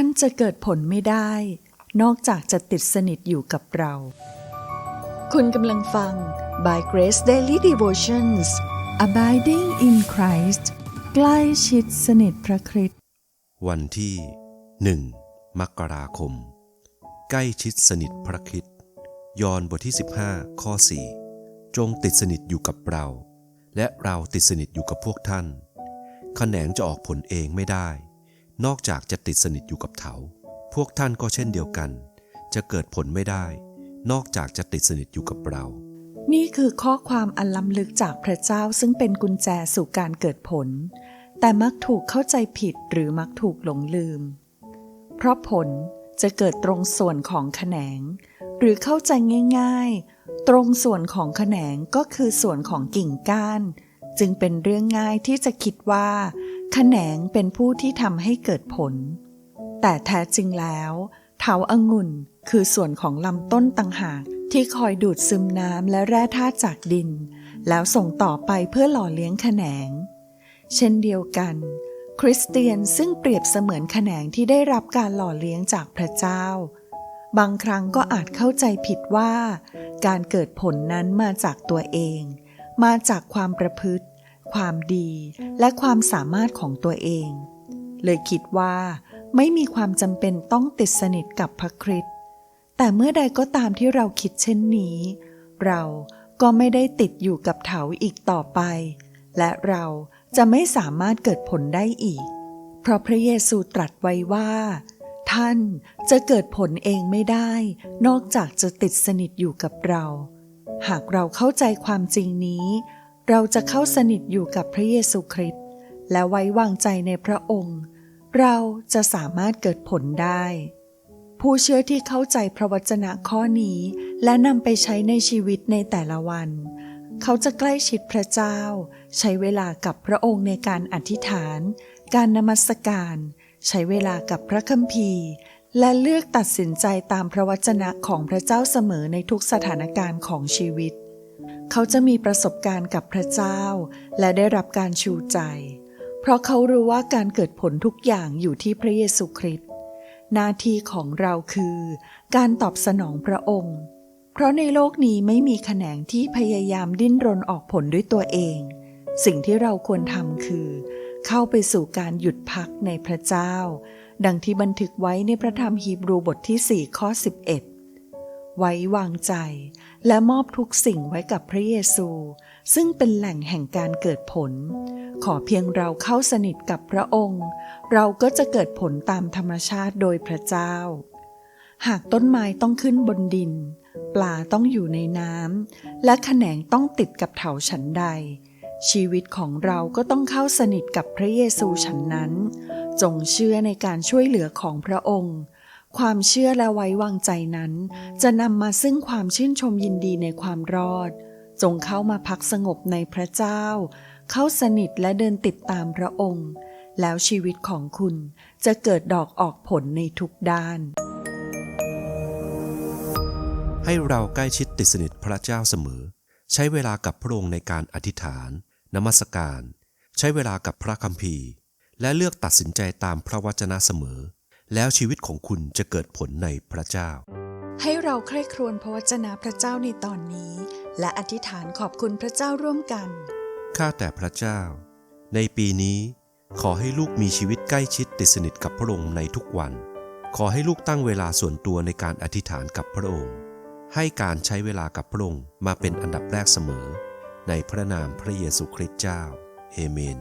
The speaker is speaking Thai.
ท่านจะเกิดผลไม่ได้ นอกจากจะติดสนิทอยู่กับเรา คุณกำลังฟัง By Grace Daily Devotions Abiding in Christ ใกล้ชิดสนิทพระคริสต์วันที่หนึ่งมกราคม ใกล้ชิดสนิทพระคริสต์ยอห์นบทที่ 15 ข้อ 4 จงติดสนิทอยู่กับเรา และเราติดสนิทอยู่กับพวกท่านขแขนงจะออกผลเองไม่ได้ นอกจากจะติดสนิทอยู่กับเถา พวกท่านก็เช่นเดียวกัน จะเกิดผลไม่ได้ นอกจากจะติดสนิทอยู่กับเรา นี่คือข้อความอันล้ำลึกจากพระเจ้าซึ่งเป็นกุญแจสู่การเกิดผล แต่มักถูกเข้าใจผิดหรือมักถูกหลงลืม เพราะผลจะเกิดตรงส่วนของแขนง หรือเข้าใจง่าย ๆ ตรงส่วนของแขนงก็คือส่วนของกิ่งก้าน จึงเป็นเรื่องง่ายที่จะคิดว่า แขนงเป็นผู้ที่ทำให้เกิดผล แต่แท้จริงแล้วเถาองุ่นคือส่วนของลำต้นต่างหากที่คอยดูดซึมน้ำและแร่ธาตุจากดิน แล้วส่งต่อไปเพื่อหล่อเลี้ยงแขนง เช่นเดียวกัน คริสเตียนซึ่งเปรียบเสมือนแขนงที่ได้รับการหล่อเลี้ยงจากพระเจ้า บางครั้งก็อาจเข้าใจผิดว่า การเกิดผลนั้นมาจากตัวเอง มาจากความประพฤติ ความดีและความสามารถของตัวเอง เลยคิดว่าไม่มีความจำเป็นต้องติดสนิทกับพระคริสต์แต่เมื่อใดก็ตามที่เราคิดเช่นนี้ เราก็ไม่ได้ติดอยู่กับเถาอีกต่อไป และเราจะไม่สามารถเกิดผลได้อีก เพราะพระเยซูตรัสไว้ว่า ท่านจะเกิดผลเองไม่ได้ นอกจากจะติดสนิทอยู่กับเรา หากเราเข้าใจความจริงนี้ เราจะเข้าสนิทอยู่กับพระเยซูคริสต์และไว้วางใจในพระองค์ เราจะสามารถเกิดผลได้ ผู้เชื่อที่เข้าใจพระวจนะข้อนี้และนำไปใช้ในชีวิตในแต่ละวัน เขาจะใกล้ชิดพระเจ้า ใช้เวลากับพระองค์ในการอธิษฐาน การนมัสการ ใช้เวลากับพระคัมภีร์ และเลือกตัดสินใจตามพระวจนะของพระเจ้าเสมอในทุกสถานการณ์ของชีวิต เขาจะมีประสบการณ์กับพระเจ้า และได้รับการชูใจ เพราะเขารู้ว่าการเกิดผลทุกอย่างอยู่ที่พระเยซูคริสต์หน้าที่ของเราคือ การตอบสนองพระองค์ เพราะในโลกนี้ไม่มีแขนงที่พยายามดิ้นรนออกผลด้วยตัวเอง สิ่งที่เราควรทำคือ เข้าไปสู่การหยุดพักในพระเจ้า ดังที่บันทึกไว้ในพระธรรมฮีบรูบทที่ 4 ข้อ 11 ไว้วางใจ และมอบทุกสิ่งไว้กับพระเยซู ซึ่งเป็นแหล่งแห่งการเกิดผล ขอเพียงเราเข้าสนิทกับพระองค์ เราก็จะเกิดผลตามธรรมชาติโดยพระเจ้า หากต้นไม้ต้องขึ้นบนดิน ปลาต้องอยู่ในน้ำและแขนงต้องติดกับเถาฉันใด ชีวิตของเราก็ต้องเข้าสนิทกับพระเยซูฉันนั้น จงเชื่อในการช่วยเหลือของพระองค์ ความเชื่อและไว้วางใจนั้น จะนำมาซึ่งความชื่นชมยินดีในความรอด จงเข้ามาพักสงบในพระเจ้า เข้าสนิทและเดินติดตามพระองค์ แล้วชีวิตของคุณจะเกิดดอกออกผลในทุกด้าน ให้เราใกล้ชิดติดสนิทพระเจ้าเสมอ ใช้เวลากับพระองค์ในการอธิษฐาน นมัสการ ใช้เวลากับพระคัมภีร์ และเลือกตัดสินใจตามพระวจนะเสมอ แล้วชีวิตของคุณจะเกิดผลในพระเจ้า ให้เราใคร่ครวญพระวจนะพระเจ้าในตอนนี้ และอธิษฐานขอบคุณพระเจ้าร่วมกัน ข้าแต่พระเจ้า ในปีนี้ขอให้ลูกมีชีวิตใกล้ชิดติดสนิทกับพระองค์ในทุกวัน ขอให้ลูกตั้งเวลาส่วนตัวในการอธิษฐานกับพระองค์ ให้การใช้เวลากับพระองค์มาเป็นอันดับแรกเสมอ ในพระนามพระเยซูคริสต์เจ้า เอเมน